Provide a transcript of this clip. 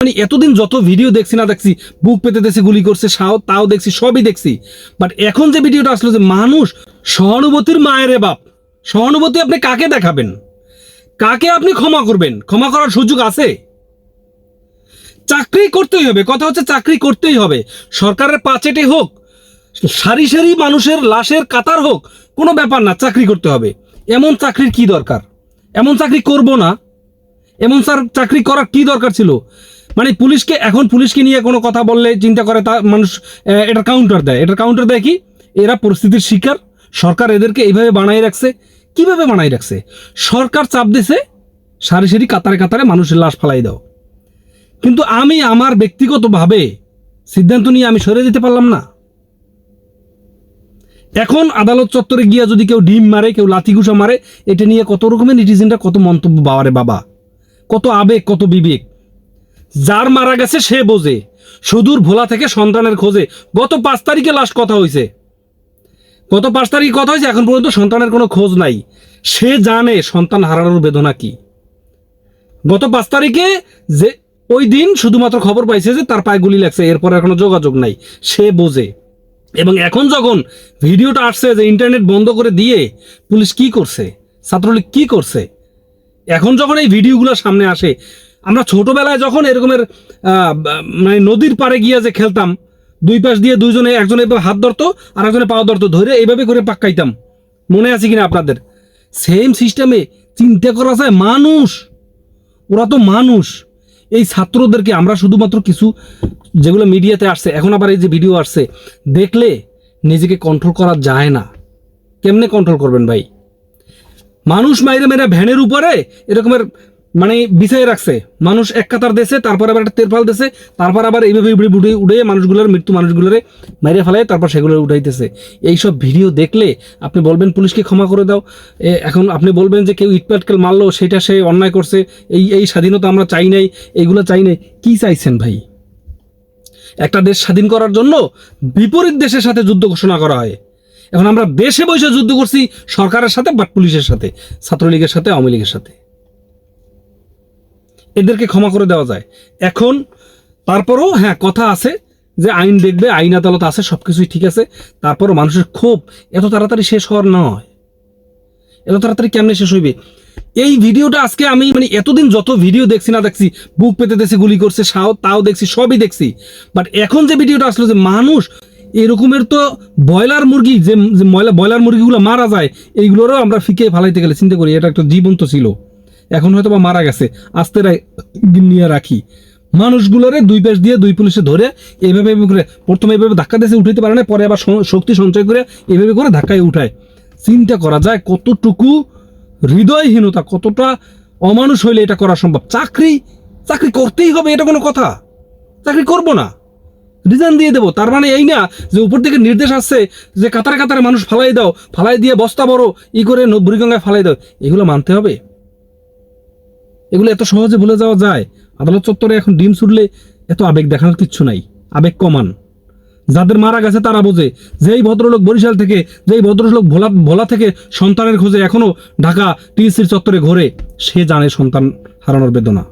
মানে এতদিন যত ভিডিও দেখছি না দেখছি, বুক পেতে দেখছি, গুলি করছে, সাও, তাও দেখছি, সবই দেখছি। বাট এখন যে ভিডিওটা আসলো যে মানুষ সহানুভূতির মায়ের বাপ, সহানুভূতি আপনি কাকে দেখাবেন? কাকে আপনি ক্ষমা করবেন? ক্ষমা করার সুযোগ আছে? চাকরি করতেই হবে, কথা হচ্ছে চাকরি করতেই হবে। সরকারের পাচেটে হোক, সারি সারি মানুষের লাশের কাতার হোক, কোনো ব্যাপার না, চাকরি করতে হবে। এমন চাকরির কি দরকার? এমন চাকরি করব না? এমন স্যার চাকরি করার কি দরকার ছিল? মানে পুলিশকে, এখন পুলিশকে নিয়ে কোনো কথা বললে চিন্তা করে তা মানুষ এটার কাউন্টার দেয়। এটার কাউন্টার দেয় কি? এরা পরিস্থিতির শিকার। সরকার এদেরকে এইভাবে বানাই রাখছে। কীভাবে বানাই রাখছে? সরকার চাপ দিছে, সারি সারি কাতারে কাতারে মানুষের লাশ ফালাই দাও। কিন্তু আমি আমার ব্যক্তিগতভাবে সিদ্ধান্ত নিয়ে আমি সরে যেতে পারলাম না। এখন আদালত চত্বরে গিয়া যদি কেউ ডিম মারে, কেউ লাথি ঘুষা মারে, এটা নিয়ে কত রকমের নিটিজেনরা কত মন্তব্য বাবারে বাবা। কত আবেগ, কত বিবেক। যার মারা গেছে সে বোঝে। সুদূর ভোলা থেকে সন্তানের খোঁজে। গত পাঁচ তারিখে লাস্ট কথা হয়েছে গত পাঁচ তারিখে কথা হয়েছে এখন পর্যন্ত সন্তানের কোনো খোঁজ নাই। সে জানে সন্তান হারানোর বেদনা কি। গত পাঁচ তারিখে যে ওই দিন শুধুমাত্র খবর পাইছে যে তার পায়ে গুলি লাগছে, এরপর এখনও যোগাযোগ নাই। সে বোঝে। এবং এখন যখন ভিডিওটা আসছে যে ইন্টারনেট বন্ধ করে দিয়ে পুলিশ কি করছে, ছাত্রলীগ কি করছে, এখন যখন এই ভিডিওগুলো সামনে আসে আমরা ছোটবেলায় যখন এরকমের মানে নদীর পাড়ে গিয়ে যে খেলতাম, দুই পাশ দিয়ে দুইজনে একজনে এভাবে হাত ধরতো, আর একজনে পাও ধরতো, ধরে এইভাবে করে পাক্কাইতাম মনে আছে কিনা আপনাদের? সেম সিস্টেমে চিন্তা করা যায় মানুষ। ওরা তো মানুষ। এই ছাত্রদেরকে আমরা শুধুমাত্র কিছু যেগুলো মিডিয়াতে আসছে, এখন আবার এই যে ভিডিও আসছে, দেখলে নিজেকে কন্ট্রোল করা যায় না। কেমনে কন্ট্রোল করবেন ভাই? মানুষ মাইরে মেরে ভ্যানের উপরে এরকমের মানে বিছাই রাখছে। মানুষ এক কাতার দেশে তারপর আবার একটা তেরপাল দেশে তারপর আবার এইভাবে উড়ে উড়ে উড়ে মানুষগুলোর, মৃত্যু মানুষগুলোরে মাইরে ফেলায়, তারপর সেগুলো উঠাইতেছে। এইসব ভিডিও দেখলে আপনি বলবেন, পুলিশকে ক্ষমা করে দাও। এখন আপনি বলবেন যে কেউ ইটপাটকেল মারলো, সেটা সে অন্যায় করছে, এই এই স্বাধীনতা আমরা চাই নাই, এইগুলো চাই নাই। কি চাইছেন ভাই? একটা দেশ স্বাধীন করার জন্য বিপরীত দেশের সাথে যুদ্ধ ঘোষণা করা হয়। এখন আমরা দেশে বসে যুদ্ধ করছি, সরকারের সাথে বাট পুলিশের সাথে, ছাত্রলীগের সাথে, আওয়ামী লীগের সাথে। এদেরকে ক্ষমা করে দেওয়া যায়। এখন, তারপরও হ্যাঁ কথা আছে যে আইন দেখবে, আইন আদালত আছে সব কিছুই ঠিক আছে, তারপরও মানুষের ক্ষোভ এত তাড়াতাড়ি শেষ হওয়ার নয়। এত তাড়াতাড়ি কেমনে শেষ হইবে? এই ভিডিওটা আজকে আমি মানে এতদিন যত ভিডিও দেখছি না দেখছি, বুক পেতে দেখছি, গুলি করছে, সাও, তাও দেখছি, সবই দেখছি। বাট এখন যে ভিডিওটা আসলো যে মানুষ, এরকমের তো ব্রয়লার মুরগি যে ময়লা, ব্রয়লার মুরগিগুলো মারা যায়, এইগুলোরও আমরা ফিকে ফালাইতে গেলে, চিন্তা করি, এটা একটা জীবন্ত ছিল। এখন হয়তো বা মারা গেছে, আস্তে নিয়ে রাখি। মানুষগুলোরে দুই পাশ দিয়ে দুই পুলিশে ধরে এইভাবে করে, প্রথমে এইভাবে ধাক্কা দিয়ে উঠাইতে পারে না পরে আবার শক্তি সঞ্চয় করে এভাবে করে ধাক্কায় উঠায়। চিন্তা করা যায় কতটুকু হৃদয়হীনতা, কতটা অমানুষ হইলে এটা করা সম্ভব? চাকরি চাকরি করতেই হবে, এটা কোনো কথা। চাকরি করব না। রিজাইন দিয়ে দেবো। তার মানে এই না যে উপর থেকে নির্দেশ আসছে যে কাতারে কাতারে মানুষ ফালাই দাও, ফালাই দিয়ে বস্তা বড়, ই করে বুড়িগঙ্গায় ফালাই দাও, এগুলো মানতে হবে। এগুলো এত সহজে ভুলে যাওয়া যায়। আদালত চত্বরে এখন ডিম ছুটলে এত আবেগ দেখানোর কিচ্ছু নাই। আবেগ কমান। যাদের মারা গেছে তারা বোঝে, যেই ভদ্রলোক বরিশাল থেকে, যেই ভদ্রলোক ভোলা ভোলা থেকে সন্তানের খোঁজে এখনও ঢাকা টিএসসির চত্বরে ঘোরে, সে জানে সন্তান হারানোর বেদনা।